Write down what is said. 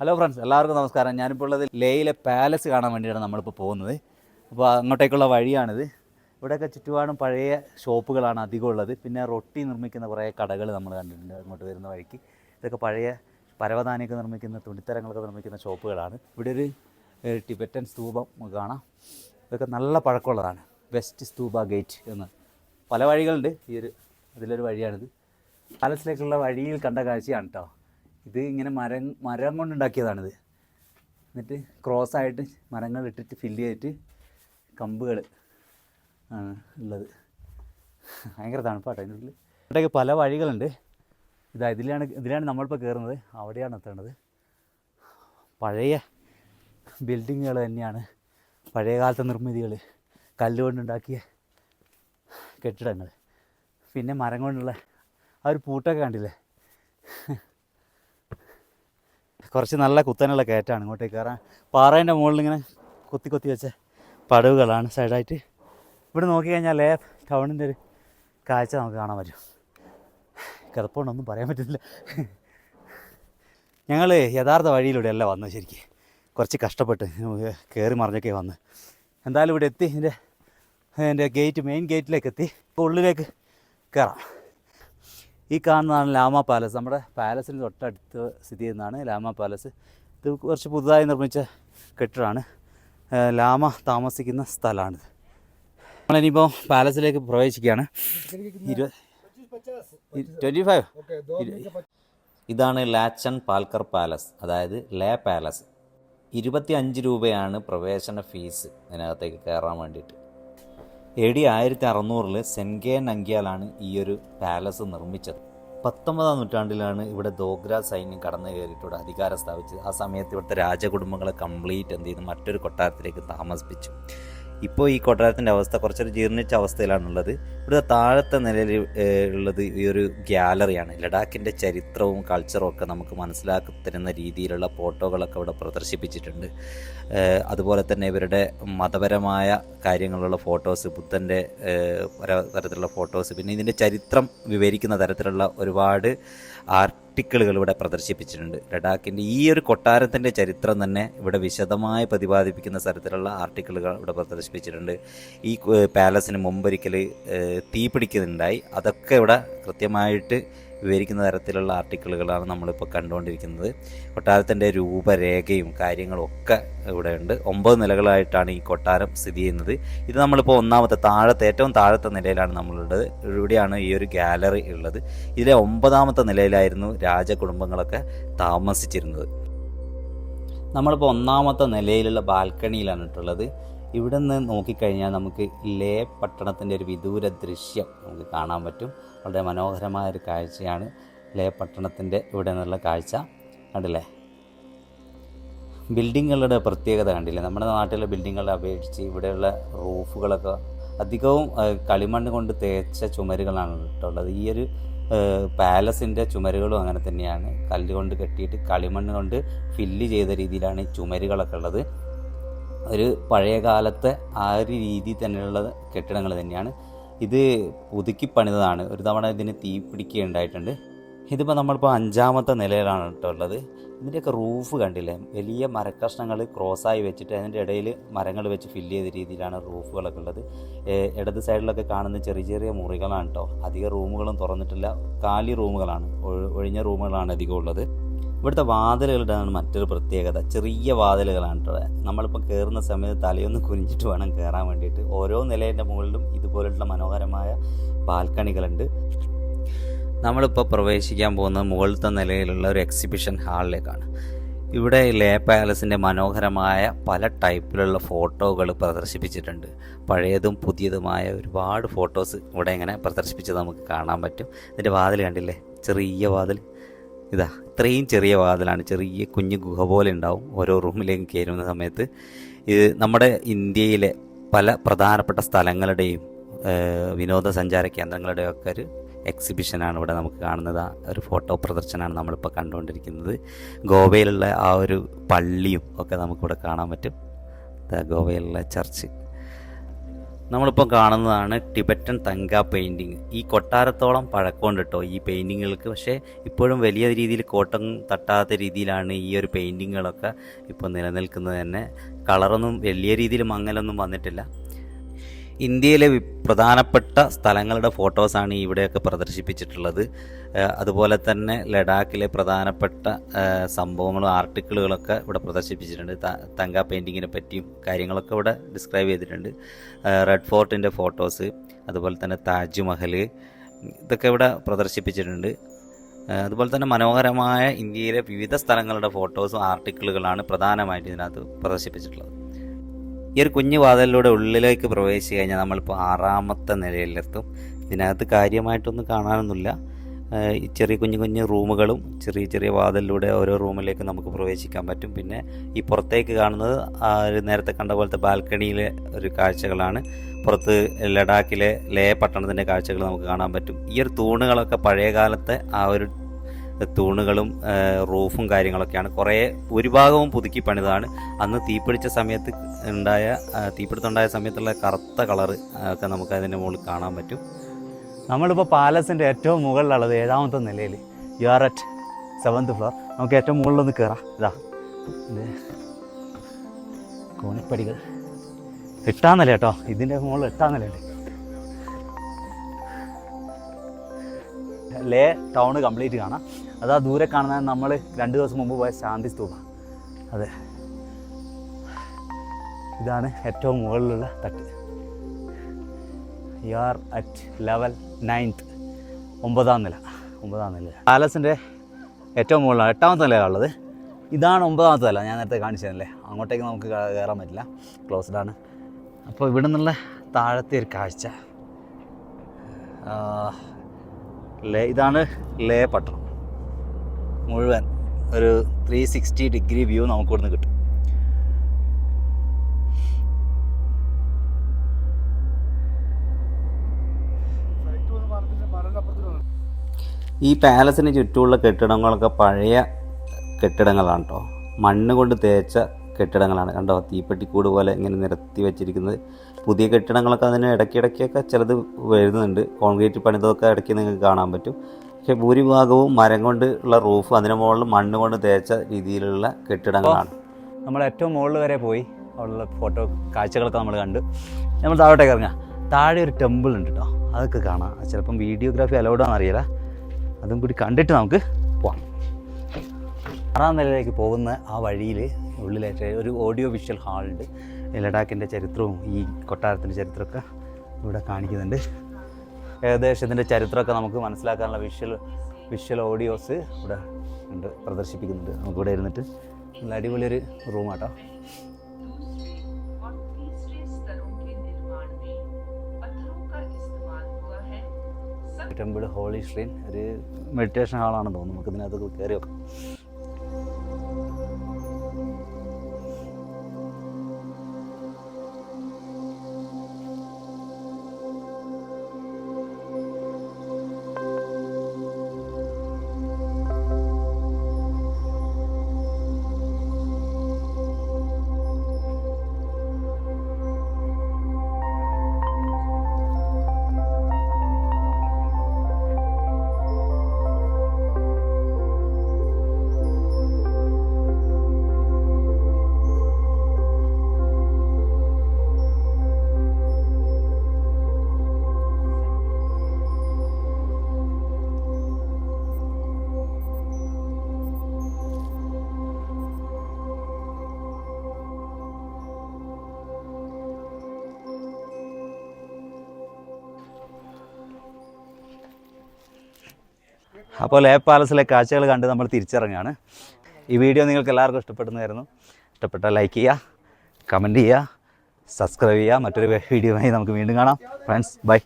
Hello friends എല്ലാവർക്കും നമസ്കാരം. ഞാനിപ്പോൾ ഉള്ളത് ലേയിലെ പാലസ് കാണാൻ വേണ്ടിയാണ് നമ്മളിപ്പോൾ പോകുന്നത്. അപ്പോൾ അങ്ങോട്ടേക്കുള്ള വഴിയാണിത്. ഇവിടെയൊക്കെ ചുറ്റുപാടും പഴയ ഷോപ്പുകളാണ് അധികം ഉള്ളത്. പിന്നെ റൊട്ടി നിർമ്മിക്കുന്ന കുറേ കടകൾ നമ്മൾ കണ്ടിട്ടുണ്ട് അങ്ങോട്ട് വരുന്ന വഴിക്ക്. ഇതൊക്കെ പഴയ പരവതാനിയൊക്കെ നിർമ്മിക്കുന്ന തുണിത്തരങ്ങളൊക്കെ നിർമ്മിക്കുന്ന ഷോപ്പുകളാണ് ഇവിടെ ഒരു ടിബറ്റൻ സ്തൂപം കാണാം. ഇതൊക്കെ നല്ല പഴക്കമുള്ളതാണ്. വെസ്റ്റ് സ്തൂപ ഗേറ്റ് എന്ന്. പല വഴികളുണ്ട്. ഈ ഒരു അതിലൊരു വഴിയാണിത്. പാലസിലേക്കുള്ള വഴിയിൽ കണ്ട കാഴ്ചയാണ് കേട്ടോ ഇത് ഇങ്ങനെ മരം മരം കൊണ്ടുണ്ടാക്കിയതാണിത്. എന്നിട്ട് ക്രോസ് ആയിട്ട് മരങ്ങൾ ഇട്ടിട്ട് ഫില്ല് ചെയ്തിട്ട് കമ്പുകൾ ആണ് ഉള്ളത്. ഭയങ്കര തണുപ്പാട്ടോ അതിന്റെ ഉള്ളിൽ ഇവിടെയൊക്കെ പല വഴികളുണ്ട്. ഇതാ ഇതിലാണ് ഇതിലാണ് നമ്മളിപ്പോൾ കയറുന്നത് അവിടെയാണ് എത്തേണ്ടത്. പഴയ ബിൽഡിങ്ങുകൾ തന്നെയാണ്. പഴയ കാലത്തെ നിർമ്മിതികൾ കല്ലുകൊണ്ടുണ്ടാക്കിയ കെട്ടിടങ്ങൾ പിന്നെ മരം കൊണ്ടുള്ള ആ ഒരു പൂട്ടൊക്കെ കണ്ടില്ലേ? കുറച്ച് നല്ല കുത്തനുള്ള കയറ്റാണ് ഇങ്ങോട്ടേക്ക് കയറാൻ. പാറേന്റെ മുകളിൽ ഇങ്ങനെ കൊത്തി കൊത്തി വെച്ച പടവുകളാണ് സൈഡായിട്ട്. ഇവിടെ നോക്കിക്കഴിഞ്ഞാൽ ലേ ടൗണിന്റെ ഒരു കാഴ്ച നമുക്ക് കാണാൻ പറ്റും. കിടപ്പുണ്ടൊന്നും പറയാൻ പറ്റുന്നില്ല. ഞങ്ങൾ യഥാർത്ഥ വഴിയിലൂടെ അല്ല വന്നത് ശരിക്കും. കുറച്ച് കഷ്ടപ്പെട്ട് കയറി മറിഞ്ഞൊക്കെ വന്ന്. എന്തായാലും ഇവിടെ എത്തി എന്റെ എന്റെ ഗേറ്റ് മെയിൻ ഗേറ്റിലേക്ക് എത്തി. ഉള്ളിലേക്ക് കയറാം. ഈ കാണുന്നതാണ് ലാമ പാലസ്. നമ്മുടെ പാലസിന് തൊട്ടടുത്ത് സ്ഥിതി ചെയ്യുന്നതാണ് ലാമ പാലസ്. ഇത് കുറച്ച് പുതുതായി നിർമ്മിച്ച കെട്ടിടമാണ്. ലാമ താമസിക്കുന്ന സ്ഥലമാണിത്. നമ്മളിനിയിപ്പോൾ പാലസിലേക്ക് പ്രവേശിക്കുകയാണ്. ഇരുപത് ട്വന്റി ഫൈവ് ഇതാണ് ലാച്ചൻ പാൽക്കർ പാലസ്. അതായത് ലേ പാലസ്. ഇരുപത്തി അഞ്ച് രൂപയാണ് പ്രവേശന ഫീസ് ഇതിനകത്തേക്ക് കയറാൻ വേണ്ടിയിട്ട്. എ ഡി ആയിരത്തി അറുന്നൂറിൽ സെൻഗേ നങ്കിയാലാണ് ഈ ഒരു പാലസ് നിർമ്മിച്ചത്. പത്തൊമ്പതാം നൂറ്റാണ്ടിലാണ് ഇവിടെ ദോഗ്ര സൈന്യം കടന്നു കയറിയിട്ട് ഇവിടെ അധികാരം സ്ഥാപിച്ചത്. ആ സമയത്ത് ഇവിടുത്തെ രാജകുടുംബങ്ങളെ കംപ്ലീറ്റ് എന്ത് ചെയ്തു? മറ്റൊരു കൊട്ടാരത്തിലേക്ക് താമസിപ്പിച്ചു. ഇപ്പോൾ ഈ കൊട്ടാരത്തിന്റെ അവസ്ഥ കുറച്ചൊരു ജീർണിച്ച അവസ്ഥയിലാണുള്ളത്. ഇവിടെ താഴത്തെ നിലയിൽ ഉള്ളത് ഈ ഒരു ഗ്യാലറിയാണ്. ലഡാക്കിന്റെ ചരിത്രവും കൾച്ചറും ഒക്കെ നമുക്ക് മനസ്സിലാക്കി തരുന്ന രീതിയിലുള്ള ഫോട്ടോകളൊക്കെ ഇവിടെ പ്രദർശിപ്പിച്ചിട്ടുണ്ട്. അതുപോലെ തന്നെ ഇവരുടെ മതപരമായ കാര്യങ്ങളുള്ള ഫോട്ടോസ് ബുദ്ധന്റെ തരത്തിലുള്ള ഫോട്ടോസ് പിന്നെ ഇതിന്റെ ചരിത്രം വിവരിക്കുന്ന തരത്തിലുള്ള ഒരുപാട് ആർട്ടിക്കിളുകൾ ഇവിടെ പ്രദർശിപ്പിച്ചിട്ടുണ്ട്. ലഡാക്കിന്റെ ഈ ഒരു കൊട്ടാരത്തിന്റെ ചരിത്രം തന്നെ ഇവിടെ വിശദമായി പ്രതിപാദിപ്പിക്കുന്ന തരത്തിലുള്ള ആർട്ടിക്കിളുകൾ ഇവിടെ പ്രദർശിപ്പിച്ചിട്ടുണ്ട്. ഈ പാലസിന് മുമ്പൊരിക്കൽ തീ പിടിക്കുന്നുണ്ടായി അതൊക്കെ ഇവിടെ കൃത്യമായിട്ട് വിവരിക്കുന്ന തരത്തിലുള്ള ആർട്ടിക്കിളുകളാണ് നമ്മളിപ്പോൾ കണ്ടുകൊണ്ടിരിക്കുന്നത്. കൊട്ടാരത്തിന്റെ രൂപരേഖയും കാര്യങ്ങളും ഒക്കെ ഇവിടെ ഉണ്ട് ഒമ്പത് നിലകളായിട്ടാണ് ഈ കൊട്ടാരം സ്ഥിതി ചെയ്യുന്നത്. ഇത് നമ്മളിപ്പോൾ ഒന്നാമത്തെ താഴത്തെ ഏറ്റവും താഴത്തെ നിലയിലാണ് നമ്മളുള്ളത്. ഇവിടെയാണ് ഈ ഒരു ഗാലറി ഉള്ളത്. ഇതിലെ ഒമ്പതാമത്തെ നിലയിലായിരുന്നു രാജകുടുംബങ്ങളൊക്കെ താമസിച്ചിരുന്നത്. നമ്മളിപ്പോൾ ഒന്നാമത്തെ നിലയിലുള്ള ബാൽക്കണിയിലാണ് ഇട്ടുള്ളത്. ഇവിടെ നിന്ന് നോക്കിക്കഴിഞ്ഞാൽ നമുക്ക് ലേ പട്ടണത്തിന്റെ ഒരു വിദൂര ദൃശ്യം നമുക്ക് കാണാൻ പറ്റും. വളരെ മനോഹരമായ ഒരു കാഴ്ചയാണ് ലേ പട്ടണത്തിന്റെ ഇവിടെ നിന്നുള്ള കാഴ്ച. കണ്ടില്ലേ? ബിൽഡിങ്ങുകളുടെ പ്രത്യേകത കണ്ടില്ലേ? നമ്മുടെ നാട്ടിലെ ബിൽഡിങ്ങുകളെ അപേക്ഷിച്ച് ഇവിടെയുള്ള റൂഫുകളൊക്കെ അധികവും കളിമണ്ണ് കൊണ്ട് തേച്ച ചുമരുകളാണ് ഇട്ടുള്ളത്. ഈ ഒരു പാലസിന്റെ ചുമരുകളും അങ്ങനെ തന്നെയാണ്. കല്ലുകൊണ്ട് കെട്ടിയിട്ട് കളിമണ്ണ് കൊണ്ട് ഫില്ല് ചെയ്ത രീതിയിലാണ് ഈ ചുമരുകളൊക്കെ ഉള്ളത്. ഒരു പഴയ കാലത്തെ ആ ഒരു രീതിയിൽ തന്നെയുള്ള കെട്ടിടങ്ങൾ തന്നെയാണ്. ഇത് പുതുക്കി പണിതതാണ്. ഒരു തവണ ഇതിന് തീ പിടിക്കുകയുണ്ടായിട്ടുണ്ട് ഇതിപ്പോൾ നമ്മളിപ്പോൾ അഞ്ചാമത്തെ നിലയിലാണ് കേട്ടോ ഉള്ളത്. ഇതിന്റെയൊക്കെ റൂഫ് കണ്ടില്ലേ? വലിയ മരക്കഷ്ണങ്ങൾ ക്രോസായി വെച്ചിട്ട് അതിന്റെ ഇടയിൽ മരങ്ങൾ വെച്ച് ഫില്ല് ചെയ്ത രീതിയിലാണ് റൂഫുകളൊക്കെ ഉള്ളത്. ഇടത് സൈഡിലൊക്കെ കാണുന്ന ചെറിയ ചെറിയ മുറികളാണ് കേട്ടോ അധികം റൂമുകളും തുറന്നിട്ടില്ല. കാലി റൂമുകളാണ് ഒഴിഞ്ഞ റൂമുകളാണ് അധികം ഉള്ളത്. ഇവിടുത്തെ വാതിലുകളുടെയാണ് മറ്റൊരു പ്രത്യേകത ചെറിയ വാതിലുകളാണ് കേട്ടോ നമ്മളിപ്പോൾ കയറുന്ന സമയത്ത് തലയൊന്ന് കുനിഞ്ഞിട്ട് വേണം കയറാൻ വേണ്ടിയിട്ട്. ഓരോ നിലയുടെ മുകളിലും ഇതുപോലുള്ള മനോഹരമായ ബാൽക്കണികളുണ്ട്. നമ്മളിപ്പോൾ പ്രവേശിക്കാൻ പോകുന്നത് മുകളിലത്തെ നിലയിലുള്ള ഒരു എക്സിബിഷൻ ഹാളിലേക്കാണ് ഇവിടെ ലേ പാലസിന്റെ മനോഹരമായ പല ടൈപ്പിലുള്ള ഫോട്ടോകൾ പ്രദർശിപ്പിച്ചിട്ടുണ്ട്. പഴയതും പുതിയതുമായ ഒരുപാട് ഫോട്ടോസ് ഇവിടെ ഇങ്ങനെ പ്രദർശിപ്പിച്ചത് നമുക്ക് കാണാൻ പറ്റും. ഇതിന്റെ വാതിൽ കണ്ടില്ലേ? ചെറിയ വാതിൽ ഇതാ ഇത്രയും ചെറിയ വാതിലാണ് ചെറിയ കുഞ്ഞു ഗുഹ പോലെ ഉണ്ടാവും ഓരോ റൂമിലേക്ക് കയറുന്ന സമയത്ത്. ഇത് നമ്മുടെ ഇന്ത്യയിലെ പല പ്രധാനപ്പെട്ട സ്ഥലങ്ങളുടെയും വിനോദസഞ്ചാര കേന്ദ്രങ്ങളുടെയും ഒക്കെ ഒരു എക്സിബിഷനാണ് ഇവിടെ നമുക്ക് കാണുന്നത്. ഒരു ഫോട്ടോ പ്രദർശനമാണ് നമ്മളിപ്പോൾ കണ്ടുകൊണ്ടിരിക്കുന്നത്. ഗോവയിലുള്ള ആ ഒരു പള്ളിയും ഒക്കെ നമുക്കിവിടെ കാണാൻ പറ്റും. ഗോവയിലുള്ള ചർച്ച്. നമ്മളിപ്പോൾ കാണുന്നതാണ് ടിബറ്റൻ തങ്ക പെയിന്റിങ് ഈ കൊട്ടാരത്തോളം പഴക്കമുണ്ട് കേട്ടോ ഈ പെയിന്റിങ്ങുകൾക്ക് പക്ഷേ ഇപ്പോഴും വലിയ രീതിയിൽ കോട്ടം തട്ടാത്ത രീതിയിലാണ് ഈ ഒരു പെയിന്റിങ്ങുകളൊക്കെ ഇപ്പോൾ നിലനിൽക്കുന്നത് തന്നെ. കളറൊന്നും വലിയ രീതിയിൽ മങ്ങലൊന്നും വന്നിട്ടില്ല. ഇന്ത്യയിലെ പ്രധാനപ്പെട്ട സ്ഥലങ്ങളുടെ ഫോട്ടോസാണ് ഇവിടെയൊക്കെ പ്രദർശിപ്പിച്ചിട്ടുള്ളത്. അതുപോലെ തന്നെ ലഡാക്കിലെ പ്രധാനപ്പെട്ട സംഭവങ്ങളും ആർട്ടിക്കിളുകളൊക്കെ ഇവിടെ പ്രദർശിപ്പിച്ചിട്ടുണ്ട്. തങ്ക പെയിന്റിങ്ങിനെ പറ്റിയും കാര്യങ്ങളൊക്കെ ഇവിടെ ഡിസ്ക്രൈബ് ചെയ്തിട്ടുണ്ട്. റെഡ് ഫോർട്ടിന്റെ ഫോട്ടോസ് അതുപോലെ തന്നെ താജ്മഹൽ ഇതൊക്കെ ഇവിടെ പ്രദർശിപ്പിച്ചിട്ടുണ്ട്. അതുപോലെ തന്നെ മനോഹരമായ ഇന്ത്യയിലെ വിവിധ സ്ഥലങ്ങളുടെ ഫോട്ടോസും ആർട്ടിക്കിളുകളാണ് പ്രധാനമായിട്ട് ഇതിനകത്ത് പ്രദർശിപ്പിച്ചിട്ടുള്ളത്. ഈ ഒരു കുഞ്ഞു വാതിലിലൂടെ ഉള്ളിലേക്ക് പ്രവേശിച്ച് കഴിഞ്ഞാൽ നമ്മളിപ്പോൾ ആറാമത്തെ നിലയിലെത്തും. ഇതിനകത്ത് കാര്യമായിട്ടൊന്നും കാണാനൊന്നുമില്ല. ഈ ചെറിയ കുഞ്ഞു കുഞ്ഞു റൂമുകളും ചെറിയ ചെറിയ വാതിലിലൂടെ ഓരോ റൂമിലേക്ക് നമുക്ക് പ്രവേശിക്കാൻ പറ്റും. പിന്നെ ഈ പുറത്തേക്ക് കാണുന്നത് നേരത്തെ കണ്ട പോലത്തെ ബാൽക്കണിയിലെ ഒരു കാഴ്ചകളാണ്. പുറത്ത് ലഡാക്കിലെ ലേ പട്ടണത്തിന്റെ കാഴ്ചകൾ നമുക്ക് കാണാൻ പറ്റും. ഈ ഒരു തൂണുകളൊക്കെ പഴയ കാലത്തെ ആ ഒരു തൂണുകളും റൂഫും കാര്യങ്ങളൊക്കെയാണ്. കുറേ ഭൂരിഭാഗവും പുതുക്കി പണിതാണ്. അന്ന് തീപിടിച്ച സമയത്ത് ഉണ്ടായ ആ, തീപിടുത്തം ഉണ്ടായ സമയത്തുള്ള കറുത്ത കളറ് ഒക്കെ നമുക്ക് അതിന്റെ മുകളിൽ കാണാൻ പറ്റും. നമ്മളിപ്പോൾ പാലസിന്റെ ഏറ്റവും മുകളിലുള്ളത് ഏഴാമത്തെ നിലയിൽ. You are at seventh floor നമുക്ക് ഏറ്റവും മുകളിലൊന്ന് കയറാം. ഇത് കോണിപ്പടികൾ. എട്ടാം നില കേട്ടോ. ഇതിന്റെ മുകളിൽ എട്ടാം നിലയുണ്ട്. ലേ ടൗൺ കംപ്ലീറ്റ് കാണാം. അതാ ദൂരെ കാണുന്ന നമ്മൾ രണ്ട് ദിവസം മുമ്പ് പോയ ശാന്തി സ്തൂപ. അതെ. ഇതാണ് ഏറ്റവും മുകളിലുള്ള തട്ട്. You are at level ninth ഒമ്പതാം നില. ഒമ്പതാം നില. പാലസിന്റെ ഏറ്റവും മുകളിലാണ്. എട്ടാമത്തെ നിലയാണുള്ളത്. ഇതാണ് ഒമ്പതാമത്തെ നില. ഞാൻ നേരത്തെ കാണിച്ചതല്ലേ? അങ്ങോട്ടേക്ക് നമുക്ക് കയറാൻ പറ്റില്ല. ക്ലോസ്ഡ് ആണ്. അപ്പോൾ ഇവിടെ നിന്നുള്ള താഴത്തെ ഒരു കാഴ്ച. ലേ ഇതാണ് ലേ പട്ടണം. മുഴുവൻ ഒരു ത്രീ സിക്സ്റ്റി ഡിഗ്രി വ്യൂ നമുക്ക് ഇവിടുന്ന് കിട്ടും. ഈ പാലസിന് ചുറ്റുമുള്ള കെട്ടിടങ്ങളൊക്കെ പഴയ കെട്ടിടങ്ങളാണ് കേട്ടോ മണ്ണ് കൊണ്ട് തേച്ച കെട്ടിടങ്ങളാണ്. കണ്ടോ? തീപ്പെട്ടിക്കൂട് പോലെ ഇങ്ങനെ നിരത്തി വെച്ചിരിക്കുന്നത്. പുതിയ കെട്ടിടങ്ങളൊക്കെ അതിന് ഇടയ്ക്കിടയ്ക്കൊക്കെ ചിലത് വരുന്നുണ്ട്. കോൺക്രീറ്റ് പണിതൊക്കെ ഇടയ്ക്ക് നിങ്ങൾക്ക് കാണാൻ പറ്റും. പക്ഷേ ഭൂരിഭാഗവും മരം കൊണ്ട് ഉള്ള റൂഫ് അതിന് മുകളിൽ മണ്ണ് കൊണ്ട് തേച്ച രീതിയിലുള്ള കെട്ടിടങ്ങളാണ്. നമ്മൾ ഏറ്റവും മുകളിൽ വരെ പോയി. അവിടെയുള്ള ഫോട്ടോ കാഴ്ചകളൊക്കെ നമ്മൾ കണ്ടു. നമ്മൾ താഴോട്ടേക്ക് ഇറങ്ങാം. താഴെ ഒരു ടെമ്പിൾ ഉണ്ട് കേട്ടോ. അതൊക്കെ കാണാം. ചിലപ്പം വീഡിയോഗ്രാഫി അലൗഡാണെന്ന് അറിയില്ല. അതും കൂടി കണ്ടിട്ട് നമുക്ക് പോവാം. ആറാം നിലയിലേക്ക് പോകുന്ന ആ വഴിയിൽ ഉള്ളിലായിട്ട് ഒരു ഓഡിയോ വിഷ്വൽ ഹാളുണ്ട് ലഡാക്കിന്റെ ചരിത്രവും ഈ കൊട്ടാരത്തിന്റെ ചരിത്രമൊക്കെ ഇവിടെ കാണിക്കുന്നുണ്ട്. ഏകദേശം ഇതിന്റെ ചരിത്രമൊക്കെ നമുക്ക് മനസ്സിലാക്കാനുള്ള വിഷ്വൽ വിഷ്വൽ ഓഡിയോസ് ഇവിടെ ഉണ്ട് പ്രദർശിപ്പിക്കുന്നുണ്ട്. നമുക്ക് ഇവിടെ ഇരുന്നിട്ട് നല്ല അടിപൊളിയൊരു റൂമാട്ടോ ടെമ്പിൾ ഹോളി ഷ്രീൻ ഒരു മെഡിറ്റേഷൻ ഹാളാണെന്ന് തോന്നുന്നു. നമുക്കിതിനകത്ത് കയറി നോക്കാം. അപ്പോൾ ലേ പാലസിലെ കാഴ്ചകൾ കണ്ട് നമ്മൾ തിരിച്ചിറങ്ങുകയാണ്. ഈ വീഡിയോ നിങ്ങൾക്ക് എല്ലാവർക്കും ഇഷ്ടപ്പെടുന്നതായിരുന്നു. ഇഷ്ടപ്പെട്ടാൽ ലൈക്ക് ചെയ്യുക കമന്റ് ചെയ്യുക സബ്സ്ക്രൈബ് ചെയ്യുക. മറ്റൊരു വീഡിയോയുമായി നമുക്ക് വീണ്ടും കാണാം. Friends bye